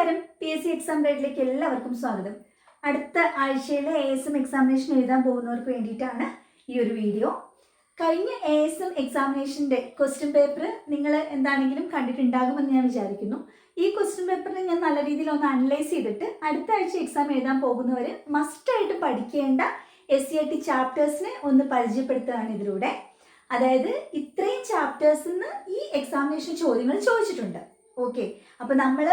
നമസ്കാരം. P S C exam ഗൈഡിലേക്ക് എല്ലാവർക്കും സ്വാഗതം. അടുത്ത ആഴ്ചയിലെ എ എസ് എം എക്സാമിനേഷൻ എഴുതാൻ പോകുന്നവർക്ക് വേണ്ടിയിട്ടാണ് ഈ ഒരു വീഡിയോ കഴിഞ്ഞ എ എസ് എം എക്സാമിനേഷന്റെ ക്വസ്റ്റ്യൻ പേപ്പർ നിങ്ങൾ എന്താണെങ്കിലും കണ്ടിട്ടുണ്ടാകുമെന്ന് ഞാൻ വിചാരിക്കുന്നു. ഈ ക്വസ്റ്റ്യൻ പേപ്പറിനെ ഞാൻ നല്ല രീതിയിൽ ഒന്ന് അനലൈസ് ചെയ്തിട്ട് അടുത്ത ആഴ്ച എക്സാം എഴുതാൻ പോകുന്നവർ മസ്റ്റായിട്ട് പഠിക്കേണ്ട എസ് സി ഐ ടി ചാപ്റ്റേഴ്സിനെ ഒന്ന് പരിചയപ്പെടുത്തുകയാണ് ഇതിലൂടെ. അതായത് ഇത്രയും ചാപ്റ്റേഴ്സിൽ നിന്ന് ഈ എക്സാമിനേഷൻ ചോദ്യങ്ങൾ ചോദിച്ചിട്ടുണ്ട്. ഓക്കെ അപ്പോൾ നമ്മൾ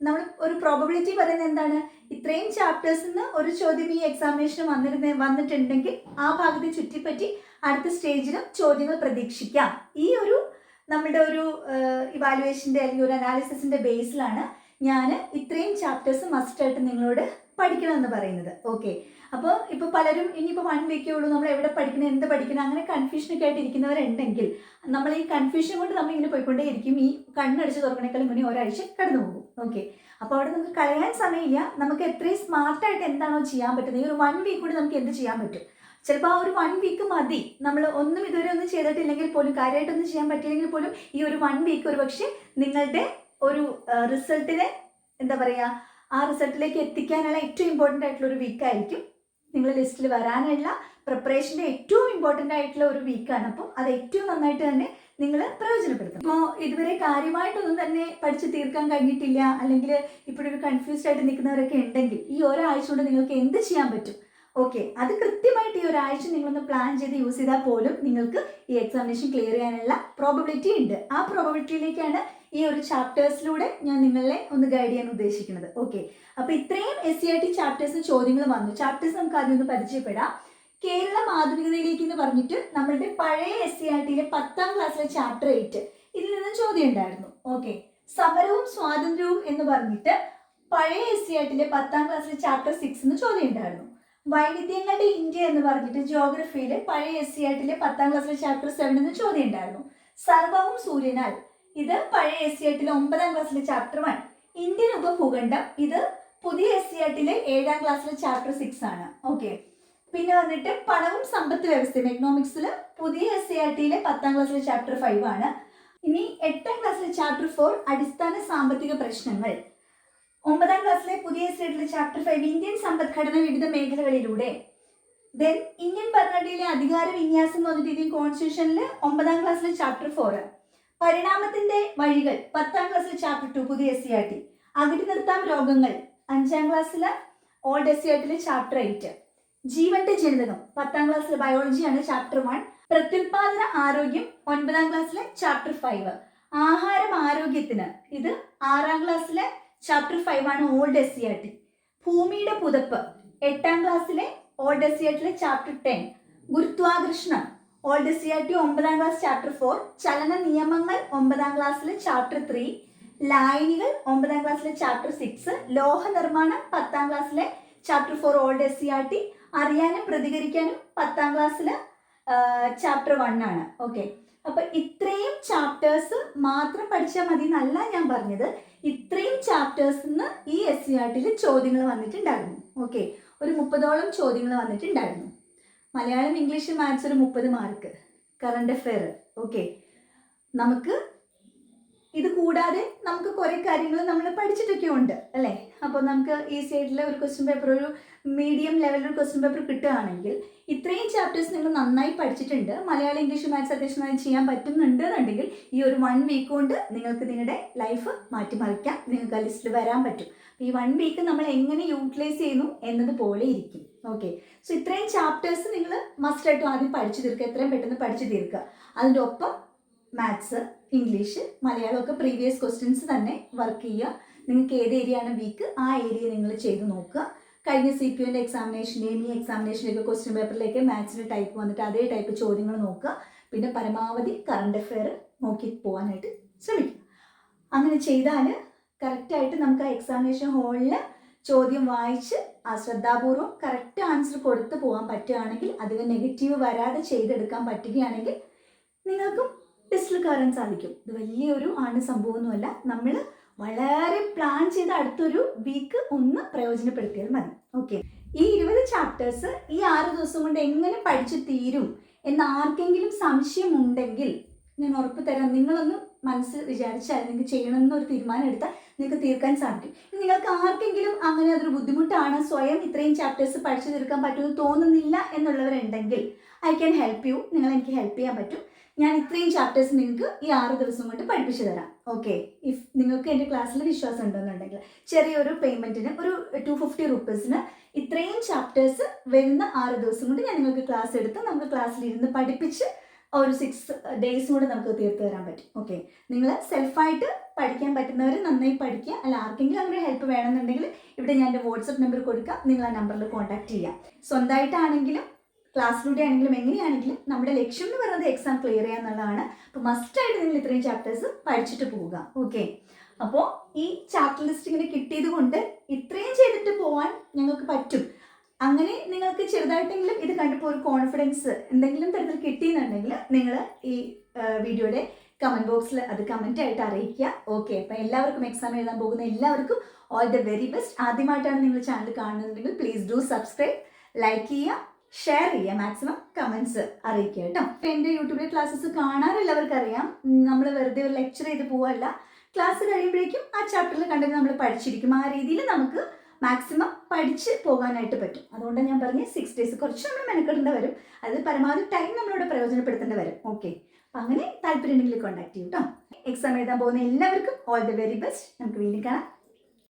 നമ്മൾ ഒരു പ്രോബബിലിറ്റി പറയുന്നത് എന്താണ്? ഇത്രയും ചാപ്റ്റേഴ്സിൽ നിന്ന് ഒരു ചോദ്യം ഈ എക്സാമിനേഷന് വന്നിരുന്ന വന്നിട്ടുണ്ടെങ്കിൽ ആ ഭാഗത്തെ ചുറ്റിപ്പറ്റി അടുത്ത സ്റ്റേജിലും ചോദ്യങ്ങൾ പ്രതീക്ഷിക്കാം. ഈ ഒരു നമ്മുടെ ഒരു ഇവാലുവേഷന്റെ അല്ലെങ്കിൽ ഒരു അനാലിസിസിന്റെ ബേസിലാണ് ഞാൻ ഇത്രയും ചാപ്റ്റേഴ്സ് മസ്റ്റായിട്ട് നിങ്ങളോട് പഠിക്കണമെന്ന് പറയുന്നത്. ഓക്കെ അപ്പോൾ ഇപ്പോൾ പലരും ഇനിയിപ്പോൾ വൺ വീക്കേ ഉള്ളൂ നമ്മൾ എവിടെ പഠിക്കണം എന്ത് പഠിക്കണം അങ്ങനെ കൺഫ്യൂഷനൊക്കെ ആയിട്ട് ഇരിക്കുന്നവരുണ്ടെങ്കിൽ നമ്മൾ ഈ കൺഫ്യൂഷൻ കൊണ്ട് നമ്മൾ ഇങ്ങനെ പോയിക്കൊണ്ടേയിരിക്കും. ഈ കണ്ണടിച്ച് തുറക്കണേക്കാളും മുന്നേ ഒരാഴ്ച കടന്നു പോകും. ഓക്കെ അപ്പോൾ അവിടെ നമുക്ക് കളയാൻ സമയമില്ല. നമുക്ക് എത്രയും സ്മാർട്ടായിട്ട് എന്താണോ ചെയ്യാൻ പറ്റുന്നത്. ഈ ഒരു വൺ വീക്ക് കൊണ്ട് നമുക്ക് എന്ത് ചെയ്യാൻ പറ്റും? ചിലപ്പോൾ ആ ഒരു വൺ വീക്ക് മതി. നമ്മൾ ഒന്നും ഇതുവരെ ഒന്നും ചെയ്തിട്ടില്ലെങ്കിൽ പോലും കാര്യമായിട്ടൊന്നും ചെയ്യാൻ പറ്റിയില്ലെങ്കിൽ പോലും ഈ ഒരു വൺ വീക്ക് ഒരു പക്ഷേ നിങ്ങളുടെ ഒരു റിസൾട്ടിനെ എന്താ പറയുക ആ റിസൾട്ടിലേക്ക് എത്തിക്കാനുള്ള ഏറ്റവും ഇമ്പോർട്ടന്റ് ആയിട്ടുള്ള ഒരു വീക്കായിരിക്കും നിങ്ങൾ ലിസ്റ്റിൽ വരാനുള്ള പ്രിപ്പറേഷന്റെ ഏറ്റവും ഇമ്പോർട്ടന്റ് ആയിട്ടുള്ള ഒരു വീക്കാണ് അപ്പം അത് ഏറ്റവും നന്നായിട്ട് തന്നെ നിങ്ങൾ പ്രയോജനപ്പെടുത്തും ഇപ്പോൾ ഇതുവരെ കാര്യമായിട്ടൊന്നും തന്നെ പഠിച്ച് തീർക്കാൻ കഴിഞ്ഞിട്ടില്ല. അല്ലെങ്കിൽ ഇപ്പോഴൊരു കൺഫ്യൂസ്ഡ് ആയിട്ട് നിൽക്കുന്നവരൊക്കെ ഉണ്ടെങ്കിൽ ഈ ഒരാഴ്ച കൊണ്ട് നിങ്ങൾക്ക് എന്ത് ചെയ്യാൻ പറ്റും? ഓക്കെ അത് കൃത്യമായിട്ട് ഈ ഒരാഴ്ച നിങ്ങളൊന്ന് പ്ലാൻ ചെയ്ത് യൂസ് ചെയ്താൽ പോലും നിങ്ങൾക്ക് ഈ എക്സാമിനേഷൻ ക്ലിയർ ചെയ്യാനുള്ള പ്രോബബിലിറ്റി ഉണ്ട്. ആ പ്രോബബിലിറ്റിയിലേക്കാണ് ഈ ഒരു ചാപ്റ്റേഴ്സിലൂടെ ഞാൻ നിങ്ങളെ ഒന്ന് ഗൈഡ് ചെയ്യാൻ ഉദ്ദേശിക്കുന്നത്. ഓക്കെ അപ്പോൾ ഇത്രയും S C R T chapters ചോദ്യങ്ങൾ വന്നു. ചാപ്റ്റേഴ്സ് നമുക്ക് ആദ്യം ഒന്ന് പരിചയപ്പെടാം. കേരള ആധുനികതയിലേക്ക് എന്ന് പറഞ്ഞിട്ട് നമ്മളുടെ പഴയ എസ് സി ആർ ടിയിലെ പത്താം ക്ലാസ്സിലെ ചാപ്റ്റർ എയ്റ്റ് ഇതിൽ നിന്ന് ചോദ്യം ഉണ്ടായിരുന്നു. ഓക്കെ സമരവും സ്വാതന്ത്ര്യവും എന്ന് പറഞ്ഞിട്ട് പഴയ എസ് സി ആർ ടിയിലെ പത്താം ക്ലാസ്സിലെ ചാപ്റ്റർ സിക്സ് എന്ന് ചോദ്യം ഉണ്ടായിരുന്നു. വൈവിധ്യങ്ങളുടെ ഇന്ത്യ എന്ന് പറഞ്ഞിട്ട് ജോഗ്രഫിയിൽ പഴയ എസ് സി പത്താം ക്ലാസ്സിലെ ചാപ്റ്റർ സെവൻ എന്ന് ചോദ്യം ഉണ്ടായിരുന്നു. സർവവും സൂര്യനാൽ. ഇത് പഴയ എസ് സി ആയിട്ടിലെ ഒമ്പതാം ക്ലാസ്സിലെ ചാപ്റ്റർ വൺ ഇന്ത്യൻ ഉപഭൂഖണ്ഡം ഇത് പുതിയ എസ് സി ആയിട്ടിലെ ഏഴാം ക്ലാസ്സിലെ ചാപ്റ്റർ സിക്സ് ആണ്. ഓക്കെ പിന്നെ വന്നിട്ട് പണവും സമ്പത്ത് വ്യവസ്ഥയും എക്കണോമിക്സിൽ പുതിയ എസ് സി പത്താം ക്ലാസ്സിലെ ചാപ്റ്റർ ഫൈവ് ആണ്. ഇനി എട്ടാം ക്ലാസ്സിലെ ചാപ്റ്റർ ഫോർ അടിസ്ഥാന സാമ്പത്തിക പ്രശ്നങ്ങൾ. ഒമ്പതാം ക്ലാസ്സിലെ പുതിയ എസ് സി ആർ ടിയിലെ ചാപ്റ്റർ ഫൈവ് ഇന്ത്യൻ സമ്പദ്ഘടന വിവിധ മേഖലകളിലൂടെ. ദെൻ ഇന്ത്യൻ ഭരണഘടനയിലെ അധികാര വിന്യാസം എന്ന് പറഞ്ഞിട്ട് ഇന്ത്യൻ കോൺസ്റ്റിറ്റ്യൂഷനിൽ ഒമ്പതാം ക്ലാസ്സിലെ ചാപ്റ്റർ ഫോർ പരിണാമത്തിന്റെ വഴികൾ പത്താം ക്ലാസ്സിലെ ചാപ്റ്റർ ടു പുതിയ എസ് സി ആർ ടി അകിടി നിർത്താം രോഗങ്ങൾ അഞ്ചാം ക്ലാസ്സിലെ ഓൾഡ് എസ് സി ആർ ടിയിലെ ചാപ്റ്റർ എയ്റ്റ് ജീവന്റെ ജനിതകം പത്താം ക്ലാസ്സിലെ ബയോളജിയാണ് ചാപ്റ്റർ വൺ പ്രത്യുൽപാദന ആരോഗ്യം ഒൻപതാം ക്ലാസ്സിലെ ചാപ്റ്റർ ഫൈവ് ആഹാരം ആരോഗ്യത്തിന് ഇത് ആറാം ക്ലാസ്സിലെ ചാപ്റ്റർ ഫൈവ് ആണ് old S C R T ഭൂമിയുടെ പുതപ്പ്. എട്ടാം ക്ലാസ്സിലെ ഓൾഡ് എസ് സി ആർ ടിയിലെ chapter ten ഗുരുത്വാകർഷണം. Old S C R T ഒമ്പതാം ക്ലാസ് ചാപ്റ്റർ ഫോർ ചലന നിയമങ്ങൾ ഒമ്പതാം ക്ലാസ്സിലെ ചാപ്റ്റർ ത്രീ ലായനികൾ ഒമ്പതാം ക്ലാസ്സിലെ ചാപ്റ്റർ സിക്സ് ലോഹ നിർമ്മാണം പത്താം ക്ലാസ്സിലെ chapter four old S C R T അറിയാനും പ്രതികരിക്കാനും പത്താം ക്ലാസ്സിൽ ചാപ്റ്റർ വൺ ആണ്. ഓക്കെ അപ്പൊ ഇത്രയും ചാപ്റ്റേഴ്സ് മാത്രം പഠിച്ചാൽ മതി എന്നല്ല ഞാൻ പറഞ്ഞത്. ഇത്രയും ചാപ്റ്റേഴ്സ് നിന്ന് ഈ എസ് സി ആർ ടിയിൽ ചോദ്യങ്ങൾ വന്നിട്ടുണ്ടായിരുന്നു. ഓക്കെ ഒരു മുപ്പതോളം ചോദ്യങ്ങൾ വന്നിട്ടുണ്ടായിരുന്നു. മലയാളം ഇംഗ്ലീഷ് മാത്സ് ഒരു മുപ്പത് മാർക്ക് കറണ്ട് അഫെയർ ഓക്കെ നമുക്ക് ഇത് കൂടാതെ നമുക്ക് കുറേ കാര്യങ്ങൾ നമ്മൾ പഠിച്ചിട്ടൊക്കെ ഉണ്ട് അല്ലേ? അപ്പോൾ നമുക്ക് ഈ സൈഡിലെ ഒരു ക്വസ്റ്റ്യൻ പേപ്പർ ഒരു മീഡിയം ലെവലിൽ ക്വസ്റ്റ്യൻ പേപ്പർ കിട്ടുകയാണെങ്കിൽ ഇത്രയും ചാപ്റ്റേഴ്സ് നിങ്ങൾ നന്നായി പഠിച്ചിട്ടുണ്ട്. മലയാളം ഇംഗ്ലീഷ് മാത്സ് അത്യാവശ്യം ചെയ്യാൻ പറ്റുന്നുണ്ട് എന്നുണ്ടെങ്കിൽ ഈ ഒരു വൺ വീക്ക് കൊണ്ട് നിങ്ങൾക്ക് നിങ്ങളുടെ ലൈഫ് മാറ്റിമറിക്കാം. നിങ്ങൾക്ക് ആ ലിസ്റ്റിൽ വരാൻ പറ്റും. ഈ വൺ വീക്ക് നമ്മൾ എങ്ങനെ യൂട്ടിലൈസ് ചെയ്യുന്നു എന്നതുപോലെ ഇരിക്കും. ഓക്കെ സോ ഇത്രയും ചാപ്റ്റേഴ്സ് നിങ്ങൾ മസ്റ്റായിട്ടും ആദ്യം പഠിച്ചു തീർക്കുക. എത്രയും പെട്ടെന്ന് പഠിച്ചു തീർക്കുക. അതിന്റെ ഒപ്പം മാത്സ് ഇംഗ്ലീഷ് മലയാളം ഒക്കെ പ്രീവിയസ് ക്വസ്റ്റ്യൻസ് തന്നെ വർക്ക് ചെയ്യുക. നിങ്ങൾക്ക് ഏത് ഏരിയ ആണ് വീക്ക് ആ ഏരിയ നിങ്ങൾ ചെയ്ത് നോക്കുക. കഴിഞ്ഞ സി പി എന്റെ എക്സാമിനേഷന്റെയും ഈ എക്സാമിനേഷന്റെയൊക്കെ ക്വസ്റ്റ്യൻ പേപ്പറിലേക്ക് മാത്സിന്റെ ടൈപ്പ് വന്നിട്ട് അതേ ടൈപ്പ് ചോദ്യങ്ങൾ നോക്കുക. പിന്നെ പരമാവധി കറണ്ട് അഫെയർ നോക്കി പോകാനായിട്ട് ശ്രമിക്കുക. അങ്ങനെ ചെയ്താൽ കറക്റ്റായിട്ട് നമുക്ക് ആ എക്സാമിനേഷൻ ഹാളിൽ ചോദ്യം വായിച്ച് ആ ശ്രദ്ധാപൂർവം കറക്റ്റ് ആൻസർ കൊടുത്ത് പോകാൻ പറ്റുകയാണെങ്കിൽ അധികം നെഗറ്റീവ് വരാതെ ചെയ്തെടുക്കാൻ പറ്റുകയാണെങ്കിൽ നിങ്ങൾക്കും ടെസ്റ്റിൽ കയറാൻ സാധിക്കും. ഇത് വലിയൊരു ആണ് സംഭവമൊന്നുമല്ല. നമ്മൾ വളരെ പ്ലാൻ ചെയ്ത അടുത്തൊരു വീക്ക് ഒന്ന് പ്രയോജനപ്പെടുത്തിയാൽ മതി. ഓക്കെ ഈ ഇരുപത് ചാപ്റ്റേഴ്സ് ഈ ആറ് ദിവസം കൊണ്ട് എങ്ങനെ പഠിച്ചു തീരും എന്ന് ആർക്കെങ്കിലും സംശയം ഉണ്ടെങ്കിൽ ഞാൻ ഉറപ്പ് തരാം. നിങ്ങളൊന്ന് മനസ്സിൽ വിചാരിച്ചാൽ നിങ്ങൾക്ക് ചെയ്യണം എന്നൊരു തീരുമാനം എടുത്താൽ നിങ്ങൾക്ക് തീർക്കാൻ സാധിക്കും. നിങ്ങൾക്ക് ആർക്കെങ്കിലും അങ്ങനെ അതൊരു ബുദ്ധിമുട്ടാണ് സ്വയം ഇത്രയും ചാപ്റ്റേഴ്സ് പഠിച്ചു തീർക്കാൻ പറ്റുമെന്ന് തോന്നുന്നില്ല എന്നുള്ളവരുണ്ടെങ്കിൽ ഐ ക്യാൻ ഹെൽപ്പ് യു നിങ്ങൾ എനിക്ക് ഹെൽപ്പ് ചെയ്യാൻ പറ്റും. ഞാൻ ഇത്രയും ചാപ്റ്റേഴ്സ് നിങ്ങൾക്ക് ഈ ആറ് ദിവസം കൊണ്ട് പഠിപ്പിച്ചു തരാം. ഓക്കെ ഇഫ് നിങ്ങൾക്ക് എന്റെ ക്ലാസ്സിൽ വിശ്വാസം ഉണ്ടെന്നുണ്ടെങ്കിൽ ചെറിയൊരു പേയ്മെന്റിന് ഒരു ടു ഫിഫ്റ്റി റുപ്പീസിന് ഇത്രയും ചാപ്റ്റേഴ്സ് വരുന്ന ആറ് ദിവസം കൊണ്ട് ഞാൻ നിങ്ങൾക്ക് ക്ലാസ് എടുത്ത് നമുക്ക് ക്ലാസ്സിൽ ഇരുന്ന് പഠിപ്പിച്ച് ഒരു സിക്സ് ഡേയ്സ് കൊണ്ട് നമുക്ക് തീർത്ത് തരാൻ പറ്റും. ഓക്കെ നിങ്ങൾ സെൽഫായിട്ട് പഠിക്കാൻ പറ്റുന്നവർ നന്നായി പഠിക്കുക. അല്ല ആർക്കെങ്കിലും അങ്ങനെ ഹെൽപ്പ് വേണമെന്നുണ്ടെങ്കിൽ ഇവിടെ ഞാൻ എന്റെ വാട്സപ്പ് നമ്പർ കൊടുക്കാം. നിങ്ങൾ ആ നമ്പറിൽ കോൺടാക്ട് ചെയ്യാം. സ്വന്തമായിട്ടാണെങ്കിലും ക്ലാസ്സിലൂടെ ആണെങ്കിലും എങ്ങനെയാണെങ്കിലും നമ്മുടെ ലക്ഷ്യം എന്ന് പറയുന്നത് എക്സാം ക്ലിയർ ചെയ്യുക എന്നുള്ളതാണ്. അപ്പോൾ മസ്റ്റായിട്ട് നിങ്ങൾ ഇത്രയും ചാപ്റ്റേഴ്സ് പഠിച്ചിട്ട് പോവുക. ഓക്കെ അപ്പോൾ ഈ ചാപ്റ്റർ ലിസ്റ്റ് ഇങ്ങനെ കിട്ടിയത് കൊണ്ട് ഇത്രയും ചെയ്തിട്ട് പോകാൻ ഞങ്ങൾക്ക് പറ്റും. അങ്ങനെ നിങ്ങൾക്ക് ചെറുതായിട്ടെങ്കിലും ഇത് കണ്ടപ്പോൾ ഒരു കോൺഫിഡൻസ് എന്തെങ്കിലും തരത്തിൽ കിട്ടിയെന്നുണ്ടെങ്കിൽ നിങ്ങൾ ഈ വീഡിയോയുടെ കമന്റ് ബോക്സിൽ അത് കമന്റ് ആയിട്ട് അറിയിക്കുക. ഓക്കെ അപ്പോൾ എല്ലാവർക്കും എക്സാം എഴുതാൻ പോകുന്ന എല്ലാവർക്കും ഓൾ ദ വെരി ബെസ്റ്റ് ആദ്യമായിട്ടാണ് നിങ്ങൾ ചാനൽ കാണുന്നുണ്ടെങ്കിൽ പ്ലീസ് ഡു സബ്സ്ക്രൈബ് ലൈക്ക് ചെയ്യുക. ഷെയർ ചെയ്യുക മാക്സിമം കമൻസ് അറിയിക്കുക കേട്ടോ. എന്റെ യൂട്യൂബിലെ ക്ലാസ്സസ് കാണാറുള്ളവർക്ക് അറിയാം. നമ്മൾ വെറുതെ ഒരു ലെക്ചർ ചെയ്ത് പോവല്ല. ക്ലാസ് കഴിയുമ്പോഴേക്കും ആ ചാപ്റ്ററിൽ കണ്ടത് നമ്മൾ പഠിച്ചിരിക്കും. ആ രീതിയിൽ നമുക്ക് മാക്സിമം പഠിച്ച് പോകാനായിട്ട് പറ്റും. അതുകൊണ്ട് ഞാൻ പറഞ്ഞ സിക്സ് ഡേയ്സ് കുറച്ച് നമ്മൾ മെനക്കെടേണ്ട വരും. അത് പരമാവധി ടൈം നമ്മളിവിടെ പ്രയോജനപ്പെടുത്തേണ്ടി വരും. ഓക്കെ അപ്പം അങ്ങനെ താല്പര്യം ഉണ്ടെങ്കിൽ കോൺടാക്ട് ചെയ്യും കേട്ടോ. എക്സാം എഴുതാൻ പോകുന്ന എല്ലാവർക്കും ഓൾ ദി വെരി ബെസ്റ്റ് നമുക്ക് വീണ്ടും കാണാം.